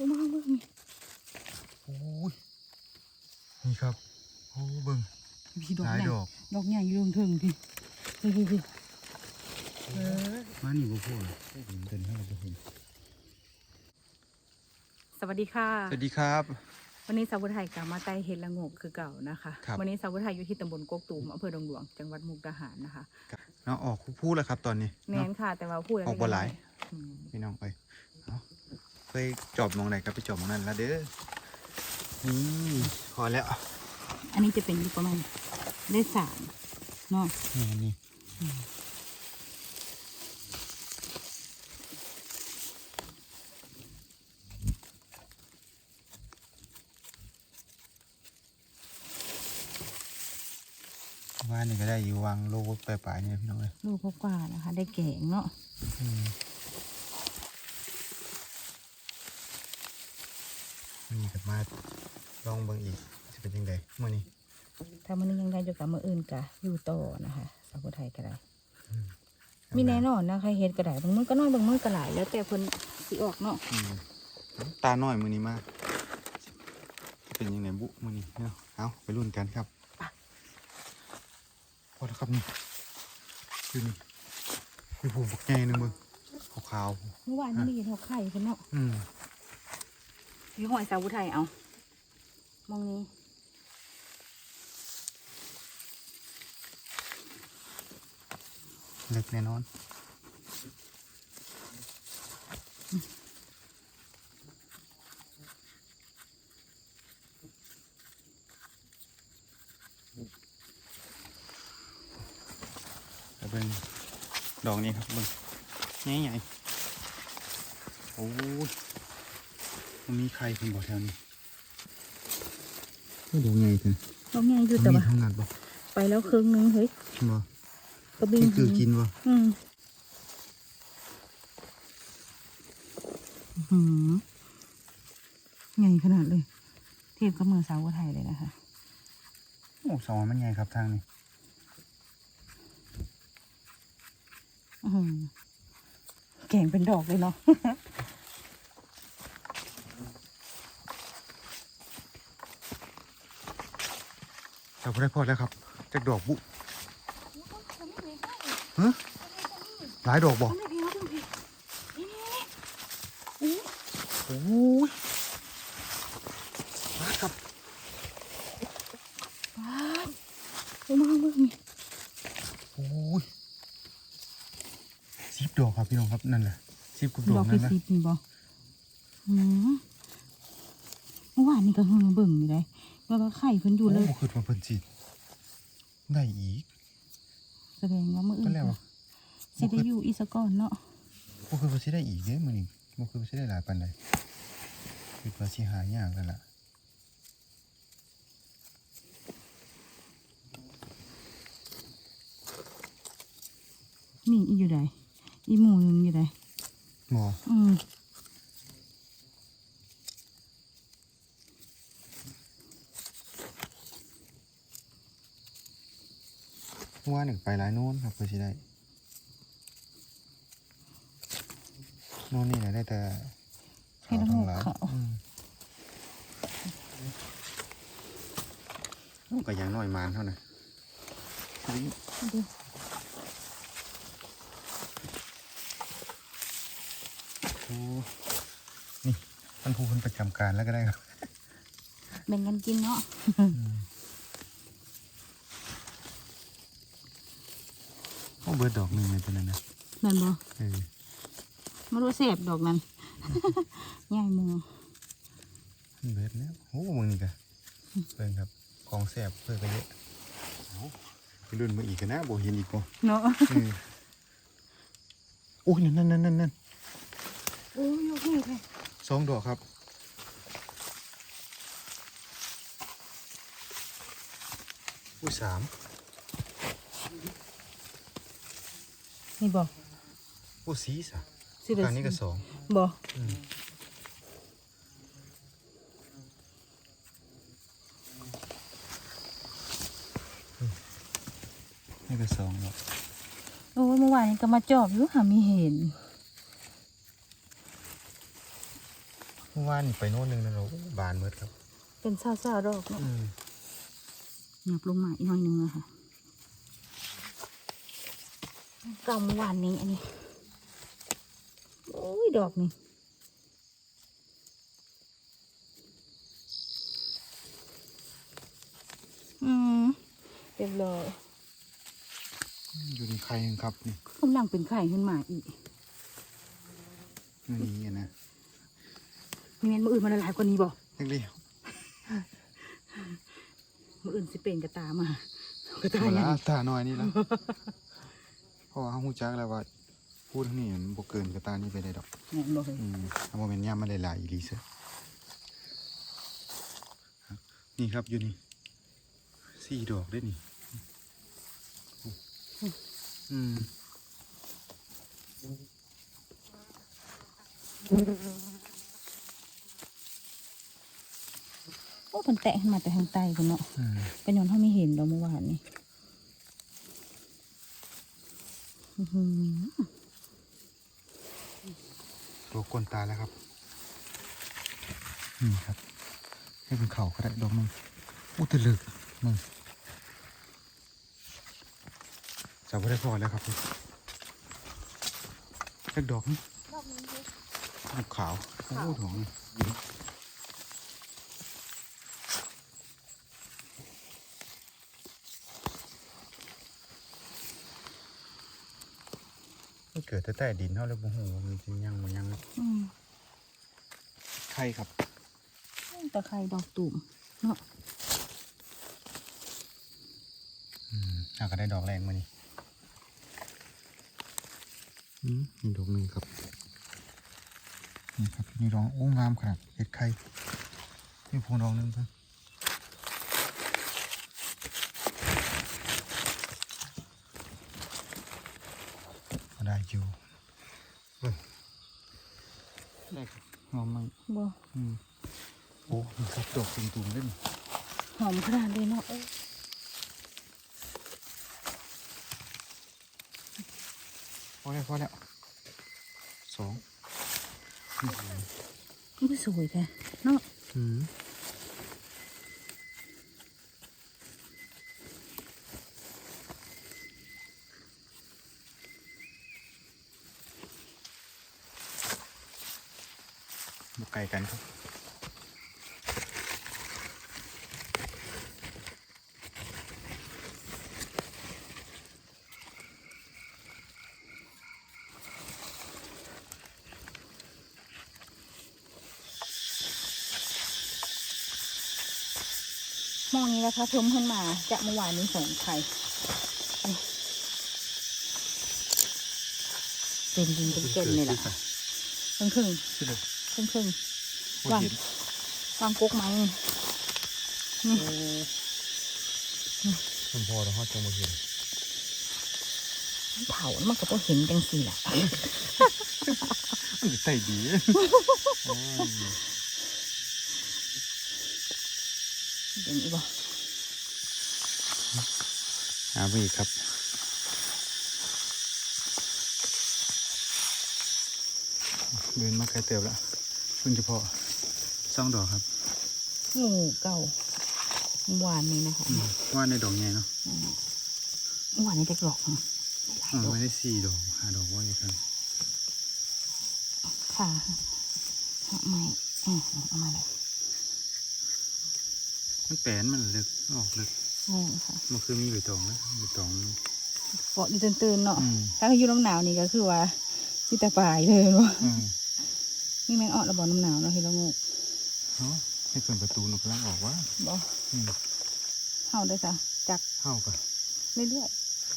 อ้มาเบิ่งนี่โอ้ยนี่ครับโอ้เบิ่งพี่ดอกหลายใหญ่ดอก ดอกใหญ่อยู่ตรงถึงพี่พี่พี่พี่มานี่บ่พูดเดินให้เราบ่เห็นสวัสดีค่ะ สวัสดีครับ วันนี้สาวไทยกลับมาใต้เห็ดละโงกคือเก่านะคะครับวันนี้สาวไทยอยู่ที่ตำบลกกตูมอำเภอดงหลวง จังหวัดมุกดาหารนะคะเนาะออกพูดแล้วครับตอนนี้แน่เนาะนค่ะ แต่ว่าพูดะไรออกบ่หลายอืมพี่น้องไป เอาไปจอบมองไหนก็ไปจอบมองนั้นละเด้อนี่พอแล้วอันนี้จะเป็นอยู่ประมาณได้สามเนาะนี่นี่ว่านี่ก็ได้อยู่วางโลปลายๆเนี่ยพี่น้องเลย ลูกกว่าๆนะคะ ได้แกงเนาะ อืมนี่ก ลับมาลองเบิ่งอีกจะเป็นยังไงเมื่อนี้ถ้ามันนี้ยังได้อยู่กับมืออื่นกะอยู่ต่อนะคะสาวไทยก็ได้ มีแน่นอนนะใครเห็ดก็ได้บางมือก็น้อยบางมือก็หลายแล้วแต่เพิ่นสิออกเนาะอืมตาหน่อยมือนี้มากจะเป็นยังไงบุมือนี้เนาะเอาไปรุ่นกันครับพอแล้วครับนี่คือนี่มีผูบักใหญ่หนึงมึงขาวเมื่อวานนี่เห็นเขาไข่เพิ่นเนาะๆอืมพี่หอยสาวไทยเอา มองนี้เล็กแน่นอนแล้วเป็นดอกนี้ครับเบิ่งใหญ่ๆโอ้ยมีใครคนบอกแถวนี้ ก็ดอกใหญ่จังดอกใหญ่อยู่แต่มีว่าทำงานบ่ไปแล้วครึ่งนึงเฮ้ยบ่กระบิงนี่คือกินบ่อืมอื้อหือใหญ่ขนาดเลย เทียบกับมือสาวไทยเลยนะคะโอ้สองมันใหญ่ครับทางนี้อื้อหือแกงเป็นดอกเลยเนาะ จับได้พอแล้วครับจากดอกบุฮะหลายดอกบ่โอ้ยมาครับว้าวเอามาเบิ่งนี่โอ้ยสิบดอกครับพี่น้องครับนั่นแหละสิบกว่าดดออกกนั่ที่นนะสิบนี่บ่อืมเมื่อวานนี่ก็เฮือเบิ่งอยู่เลยว่าว่าไข่ เพิ่นอยู่เลยโอ้คือมาเพิ่นสิได้อีก แสดงว่ามื้ออื่ก็นแล้วสิได้อยู่อีสก่อนเนาะบ่คือว่าสิได้อีกเด้มื้อนี้บ่คือว่าสิได้หลายปานใดคิดว่าสิหายากแล้วล่ะนี่อีอยู่ใดอีหมูหนึงอยู่ใดหมออืม เมื่อวานนี่ก็ไปหลายโน่นครับเพื่อสิได้โน่นนี่แหละได้แต่ขาวทั้งหลายอืมโอ้ก็อยังน้อยมานเท่านั้นอุ๊ยเดี๋ยวโอ้นี่ท่านผู้คนประจำการแล้วก็ได้ครับแบ่งกันกินเนาะ โอ้ เบิร์ดดอกหนึ่งเลยตัวนั้นนะนั่นบ่เออมารู้เสพดอกนั้นใหญ่มือเบิร์ดแล้วโอ้มึงนี่กะเพิ่นครับกองแสบเพิ่นก็เยอะเอาไปรุ่นมาอีกกันนะบ่เห็นอีกบ่เนาะเออโอ้ยนั่นนั่นนั่นนั่นโอ้ยโอเคค่ะสองดอกครับอุ้ยสาม นี่บ่โอ้สีสะสิได้อันนี้ก็สองบ่อืมนี่ก็สองดอกโอ้ยเมื่อวานนี้ก็มาจอบอยู่หามีเห็นเมื่อวานนี่ไปโน่นหนึงนะเราบานเมดครับ เป็นเศร้าๆดอกเนาะอืมหยับลงมาอีกหน่อยหนึงนะคะ เก่าเมื่อวานนี้อันนี้โอ้ยดอกนี่อืมเรียบร้อยอยู่ในใครยังครับนี่กำลังเป็นไข่ขึ้นมาอีกนี่นี่อะนะมีเมนมืออื่นมาละลายกว่านี้บ่เล็กเลี้ยวมืออื่นสิเป็นกระตามา กระตาเวใหญ่ลาตาน้อยนี่ละ เพราะว่าเขาหูจักแล้วว่าพูดเท่านี้มันบกเกินกระตานี่ไปได้ดอกแม่นบ่เคยอืมเอาโมเมนต์ย่ำมาหลายๆอีหลีเซะนี่ครับอยู่นี่สี่ดอกได้นี่อืมโอ้เพิ่นแตะขึ้นมาแต่ทางใต้พุ่นเนาะอืม ก็ย้อนเฮาไม่เห็นดอกเมื่อวานนี่อื้อหือ ตัวกลนตายแล้วครับนี่ครับ ให้เป็นเข่าก็ได้ดอกมึงอุตลึกมึงจับไว้ได้พอแล้วครับเล็กดอกนี่รอบนี้ดอกขาวโอ้ขาวดอกนี่ เกิดแต่ใต้ดินเท่าเลยบ่หูมันจริงยังมันยังอืมไข่ครับตะไคร้ดอกตุ่มเนาะอืมอาก็ได้ดอกแรงมานี่อืมนี่ดอกหนึ่งครับนี่ครับนี่ดอกโอ้งามขนาดเห็ดไข่นี่พวงดอกหนึ่งครับก็ได้ อยู่เฮ้ยได้ครับงอมมันบ่อืมโอ้นี่ครับดอกตุ่มๆเล่นหอมขนาดเลยเนาะเอ้ยพอแล้วพอแล้วสองมันสวยแท้เนาะ บุกไก่กันครับมองนี้นะคะเพิ่มขึ้นมาจากเมื่อวานนี้สองไข่นี่เป็นดินเป็นเกล็ดเลยล่ะครึ่งครึ่งขึ้นเลย ครึ่งครึ่งโอ้วางเห็นวางกกไม้นี่นี่มันพอแล้วฮอดจังมาเห็นเผามันก็ต้องเห็นจังสี่แหละมันใส่ดีโอ้ยเดี๋ยวนี้บ่หาไปอีกครับเดินมาไกลเติบแล้ว เพิ่งจะพอสองดอกครับงูเก่าเมื่อวานนี้นะคะอืมว่าในดอกใหญ่เนาะเมื่อวานนี้จะกรอกเนาะอ๋อไม่ได้สี่ดอกห้าดอกว่าอย่างนั้นค่ะหาไม้อืมเอามาเลยมันแปลนมันเลึกออกลึกนี่ค่ะมันคือมีใบตองนะใบตองมันเกาะอยู่ตื่นๆเนาะอืมถ้าอยู่น้ำหนาวนี่ก็คือว่าสิแต่ปลายเลยเนาะอืม นี่แมงออดระบอน้ำหนาวเนาะเห็นแล้วงูเนาะให้เปิดประตูนกกำลังออกว่าบ่อืมเฮาได้จ้ะจักเข้ากันเรื่อย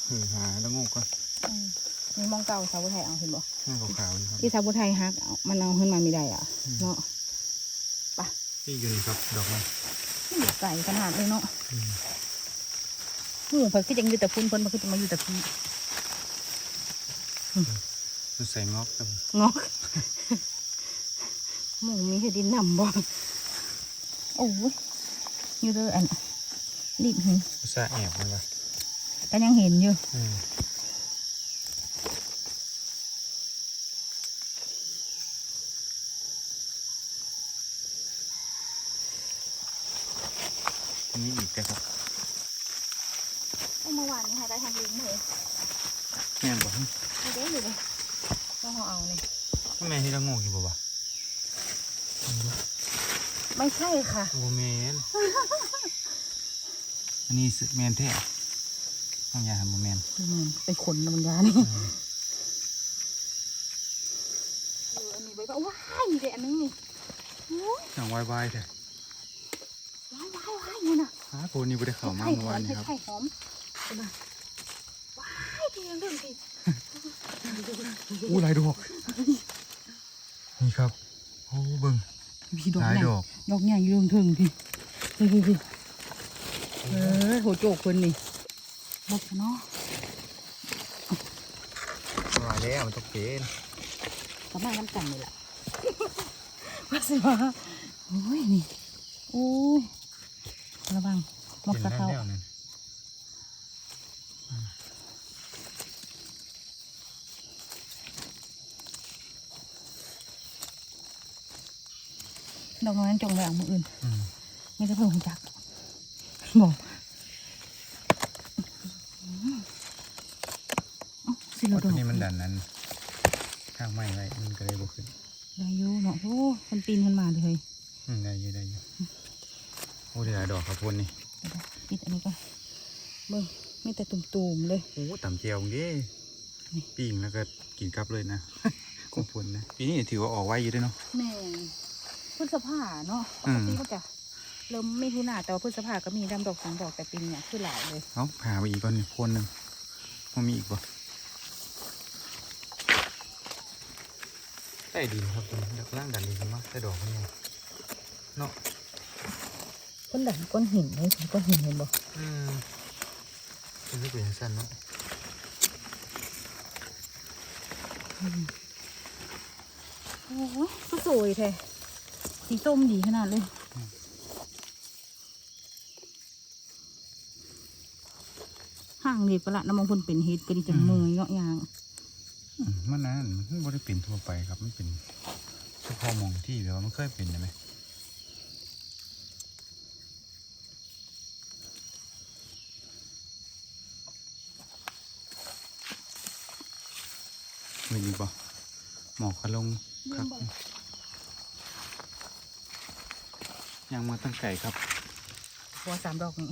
เออหาแล้วงกก็ๆอืมนี่มองเก่าสาวไทยเอาเห็นบ่หน้าขาวๆนี่ครับที่สาวไทยฮักเอามันเอาขึ้นมาไม่ได้อะเนาะนี่อยู่นี่ครับดอกมันนี่ไก่ขนาดเลยเนาะอืมหมูเพิ่นคือจังอยู่แต่พุ่นเพิ่นบ่คือจะมาอยู่แต่พี่มันใส่งอกครับงอก มองมีเห็ดดินนำบ่โอ้ยอยู่เด้ออันรีบเห็นสะแอบมานวะก็ยังเห็นอยู่นี่อีกครับเมื่อวานนี้ให้ได้ทางลิงเลยแม่บอกให้ได้เลยเราเอาเลยทำไมที่เราโง่กี่บ่ ไม่ใช่ค่ะโอ้แมนอันนี้สึแมนแท้ห้องยาบ่แมนมันเป็นขนนะมันยานี่อืมเอออันนี้ไว้ว่าว้ายนี่เด็อันนึงนี่โอ้ยอย่างวายวายแท้ว้ายว้ายว้ายนี่น่ะฮะโคนี่บ่ได้เข้ามาไข่เมื่อหอวานมนี้ครับไข่หอมเห็นไหมว้ายเพียงเรื่องดีอู้หลายดอกนี่ครับโอ้เบิ่ง พี่ดอกหลายใหญ่ดอก ดอกใหญ่เรื่องถึงพี่พี่พี่พี่เออโหโจกคนนี่หมดแล้วเนาะมาแล้วมันต้องเป็นประมาณน้ำกันเลยล่ะว่าสิว่าโอ้ยนี่โอ้ยระวังหมกเห็นกระแล้วเทา แล้วนั่น ดอกนั้นจงแหววมืออื่นอืมไม่ได้เพิ่มจักบอกอืมเอ้าสิโอ้เราตัวดอกนี้มันดันนั้นข้างไม้ไว้มันก็เลยบ่ขึ้นได้อยู่เนาะโอ้คนปีนขึ้นมาเลยอืมได้อยู่ได้อยู่โอ้ได้หลายดอกครับพนนี่เดี๋ยวๆปิดอันนี้ก่อนเบิ่งมีแต่ตุ่มๆเลยโอ้ต่ำเจียวดินี่ปิ้งแล้วก็กินกลับเลยนะขอบคุณนะปีนี้ถือว่าออกไว้อยู่ด้วยเนาะแม่น พฤษภาเนาะปอืกมติก็จะเริ่มไม่ทุนาแต่ว่าพฤษภาก็มีดำดอกสองดอกแต่ปีเนี้ยคือหลายเลยเอาผ่าไปอีกก่อนหนึ่งคนหนึ่งมันมีอีกบ่ใต้ดินครับตัวนี้ดักล่างดันดินมากใต้ดอกมันไงเนาะก้นดันก้นหินเลยก้นหินเห็นบ่อืมมันจะเป็นสั้นเนาะโอ้ยก็สวยแท้ สีส้มดีขนาดเลยห่างเด็ดประหลาดน้ำมองคนเป็นเฮ็ดก็ดีจังเมยเนาะยางมันนั้นมันไม่ได้เป็นทั่วไปครับ มันเป็นเฉพาะมองที่แล้วมันเคยเป็นใช่ไหมมีบ่หมอกขะลงครับ ยังมาตั้งไก่ครับหัวสามดอกนี่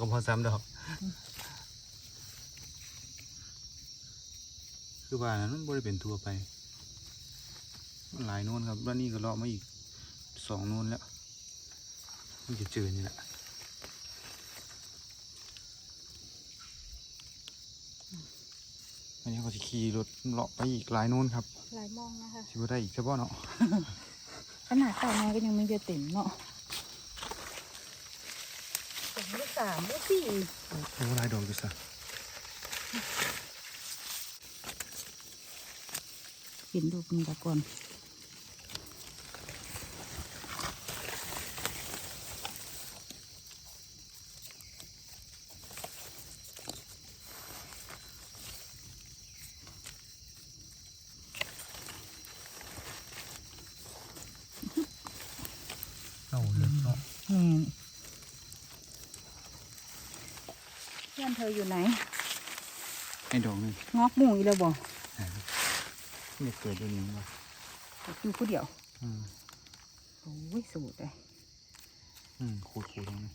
ก็พอซ้ำดอก คือว่านั้นมันบริเป็นทัวไป มันหลายโน่นครับแล้วนี่ก็เลาะมาอีกสองโน่นแล้วมันจะเจอนี่แหละอันนี้ก็จะขี่รถเลาะไปอีกหลายโน่นครับลายมองนะคะชิบได้อีกเฉพาะเนาะ ขนาดเต่าน้อยก็ยังไม่เยอะเต็มเนาะ สองลูกสามลูกสี่โอ้หลายดอกอยู่ซะเห็นลูกนี้ละก่อนเอาเลยเนาะ แม่นเพื่ อนเธออยู่ไหนไอ้ดอกนี่งอกหมูอีแล้วบ่เนี่ยเกิดด้วยนี่วะอยู่ผู้เดียวอืมโอ้ยสูดเลยอืมขูดขูดตรงนี้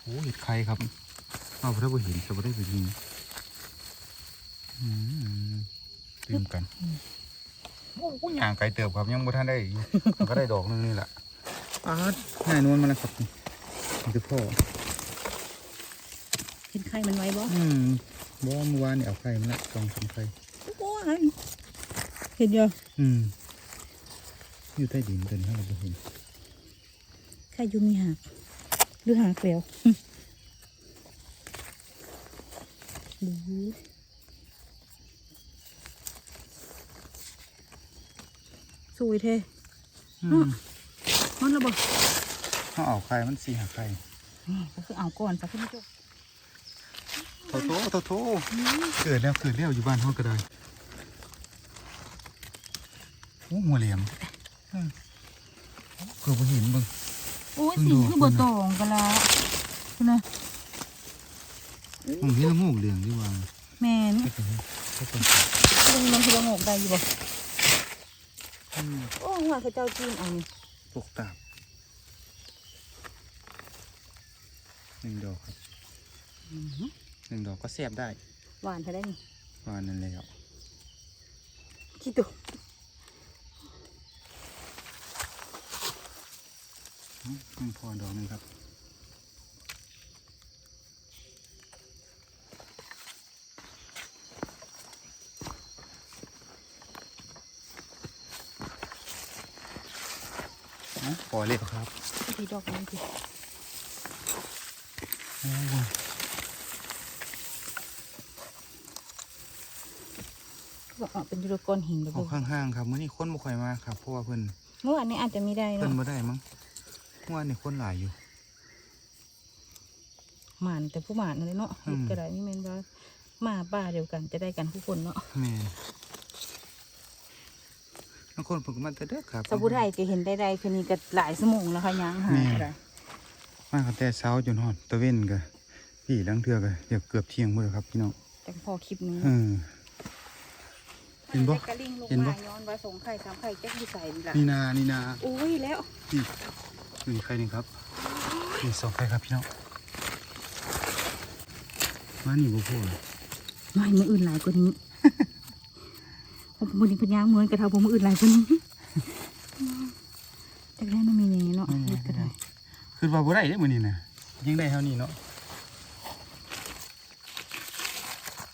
โอ้เห็ดไข่ครับเอาพระบุเห็นจะไม่ได้ไปยิงอืมตื่มกันโอ้โหย่างไก่เติบครับยังบ่ทันได้อยู่มันก็ได้ดอกหนึงนี่แหละปาดง่ายนวลมาแล้วครับนี่นี่คือพ่อเห็นไข่มันไว้บ่อืมบ่เมื่อวานนี่เอาไข่มาละสองสามไข่โอ้ยเห็นเยอะอืมอยู่ใต้ดินเป็นให้เราบ่เห็นไข่อยูมีหักหรือหักแล้วดูสวยเท่อืมมันระเบิดเขาเอาไข่มันสี่หาไข่นี่ก็คือเอาก่อนสักนิดจุ โถโถโถโถเกิดแล้วเกิดแล้วอยู่บ้านเขาก็ได้โอ้หัวเหลี่ยมเกือบบ่เห็นบิ่งโอ้ยสีคือบ่ตองกันละคุณนะผมเห็นละโงกเหลืองดีกว่าแมนไม่เป็นไรไม่เป็นไรตรงนั้นคือละโงกได้อยู่บ่อืมโอ้หัวเขาเจ้าจีนอานี่ปลูกตาบหนึ่งดอกครับ หนึ่งดอกก็แซ่บได้ หวานเท่าได้นี่วานนั่นแล้วขี้ตัวอืมอืมพอดอกหนึงครับอ๋อพอเลยครับทีดอกนั้นสิ โอ้โห บอกว่า เป็นยูโรก้อนหินเลยออกข้างๆครับมื้อนี้คนบ่ค่อยมาครับเพราะว่าเพิ่นเมื่อวานนี้อาจจะมีได้เพิ่นเนาะบ่ได้มั้งเมื่อวานนี่คนหลายอยู่ หมานแต่ผู้หมานนั่นเลยเนาะอืมเฮ็ดก็ได้นี่แม่นว่าหมาป่าเดียวกันจะได้กันทุกคนเนาะแม่บางคนเพิ่นก็มาแต่เด้อครับ สาวผู้ไทยก็เห็นได้ได้คืนนี้ก็หลายชั่วโมงแล้วค่ะยังหาแม่ก็ได้มากันแต่เช้าจนฮอดตะเว้นก็พี่ลังเทื่อก็เดี๋ยวเกือบเที่ยงหมดแล้วครับพี่น้องแต่พอคลิปนี้ เออ เห็นบ่กระลิงลงเห็นบ่ มาย้อนว่าสงไข่สามไข่แจ๊กดีใส่นี่ล่ะนี่นานี่นาอุ้ยแล้วนี่นี่ใครนี่ครับนี่สองใครครับพี่น้องมานี่บ่พอไม่มืออื่นหลายกว่านี้ ผมมือนี้เพันยางเหมือนกระเทาผมมืออื่นหลายกว่านี้แต่แรกมันมีอย่างนี้เนาะเฮ็ดก็ได้คือว่าบ่ได้เด้อมื้อนี้น่ะยิงได้เท่านี้เนาะ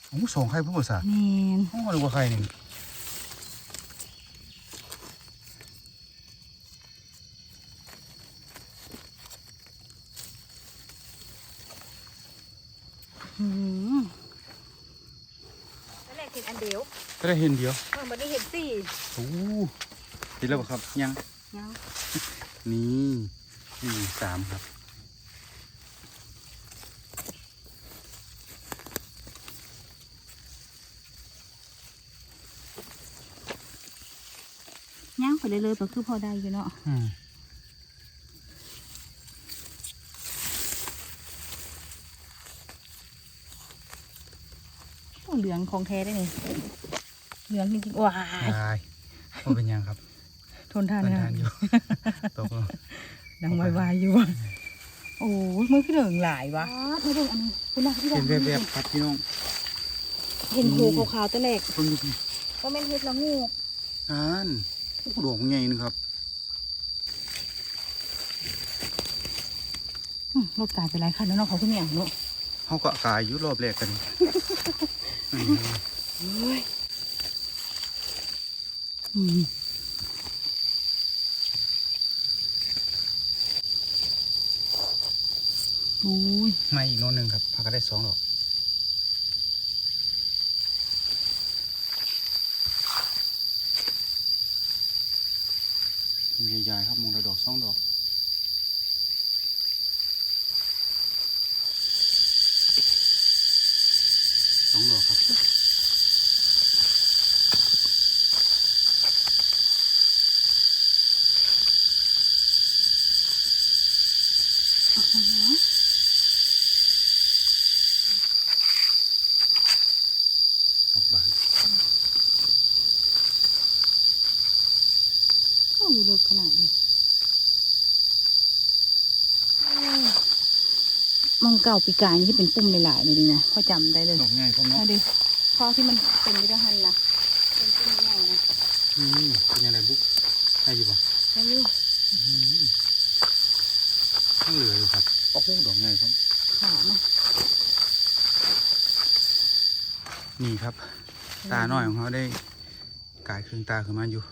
โอ้สองใครผู้บ่ซะแมนโอ้หรือว่าใครนี่อืมตอนแรกเห็นอันเดียว ก็ได้ เห็นเดียวเมื่อมาได้เห็นสี่โอ้เห็นแล้วบ่ครับยังยังนี่นี่สามครับยังไปเลยเลยก็คือพอได้อยู่เนาะอืมโอ้เหลืองของแท้ได้นี่ เหลืองจริงๆว้ายตายว่าเป็นยังครับทนทานเป็นนะทานอยู่ตกลงดังวายๆอยู่ว่ะโอ้ยมือขึ้นเหลืองหลายวะไม่ได้อันนี้คุณนะที่เห็นแบบๆครับพี่น้องเห็นหูขาวๆตัวแรกเพิ่งดูพี่ก็แม่นเห็ดละงูอ่านโอ้ดอกใหญ่นึงครับอืมรถกายไปหลายคันแล้วเนาะเขาขึ้นอย่างเนาะเขาก็กายอยู่รอบแรกกันอืมเฮ้ยอืม โอ้ยมาอีกโน่นหนึ่งครับพักก็ได้สองดอกใหญ่ๆครับมองละดอกสองดอก สองดอกครับ ดอกบาน โอ้อยู่เลิกขนาดเลยโอ้ยมอง เก่าปีกายนี่ที่เป็นปุ่มหลายๆเลยดีนะพ่อจำได้เลยดอกใหญ่พร้อมเนาะเอาดิเพราะที่มันเป็นวิธีหันนะเป็นปุ่มใหญ่นะนี่เป็นยังไงบุ๊กได้อยู่ปะได้อยู่ทั้งเหลืออยู่ครับโอ้โหดอกใหญ่ครับขาวนะนี่ครับ ตาน้อยของเขาได้กายครึ่งตาขึ้นมาอยู่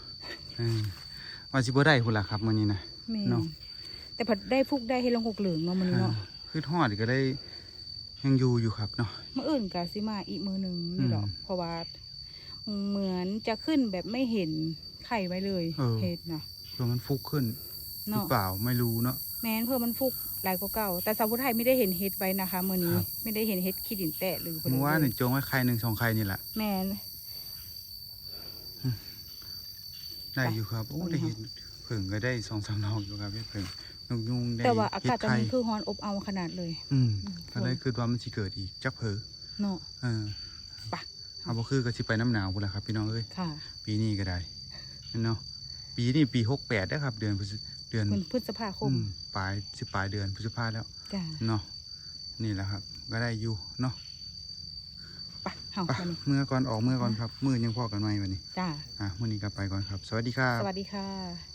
อืมว่าสิบ่ได้คุณล่ะครับมื้อนี้นะแม่เนาะแต่ผัดได้พุกได้ให้ลงหกเหลืองเนาะมันนี้เนาะอ่า คือทอดก็ได้ยังอยู่อยู่ครับเนาะเมื่ออื่นกาซิมาอีกมือหนึ่งนี่ดอกอืมเพราะว่าเหมือนจะขึ้นแบบไม่เห็นไข่ไว้เลยเออเห็ดนะเพื่อมันฟุกขึ้นหรือเนาะเปล่าไม่รู้เนาะแม้นเพื่อมันฟุกหลายกว่าเก่า แต่สาวผู้ไทยไม่ได้เห็นเห็ดไว้นะคะมือนี้ครับไม่ได้เห็นเห็ดขี้ดินแตะหรือเมื่อวานนี่จงไว้ไข่หนึ่งสองไข่นี่แหละแม่นได้อยู่ครับโอ้ไปได้ค่ะเห็นผึ่งก็ได้สองสามดอกอยู่ครับพี่ผึ่ง นกยุงได้แต่ว่าอากาศตเฮ็อนดไข่นี้คือฮ้อนอบเอาขนาดเลยอืมอืมก็เลยคือว่ามันสิเกิดอีกจักเผอเนาะเออไปเอาบ่คือก็สิไปน้ำหนาวพุ่นล่ะครับ พี่น้องเอ้ยค่ะ ปีนี้ก็ได้เนาะปีนี้ปีหกแปดได้อครับ เดือนพฤศเดือนเหมือนพฤษภาคมอืมปลายสิปลายเดือนพฤษภาแล้วจ้าเนาะนี่แหละครับ ก็ได้อยู่เนาะไปเฮาไปวันนี้เมื่อก่อนออกเมื่อก่อนครับ มือยังพอกันไหมวันนี้จ้าอะมื้อนี้ก็ไปก่อนครับ สวัสดีครับสวัสดีค่ะ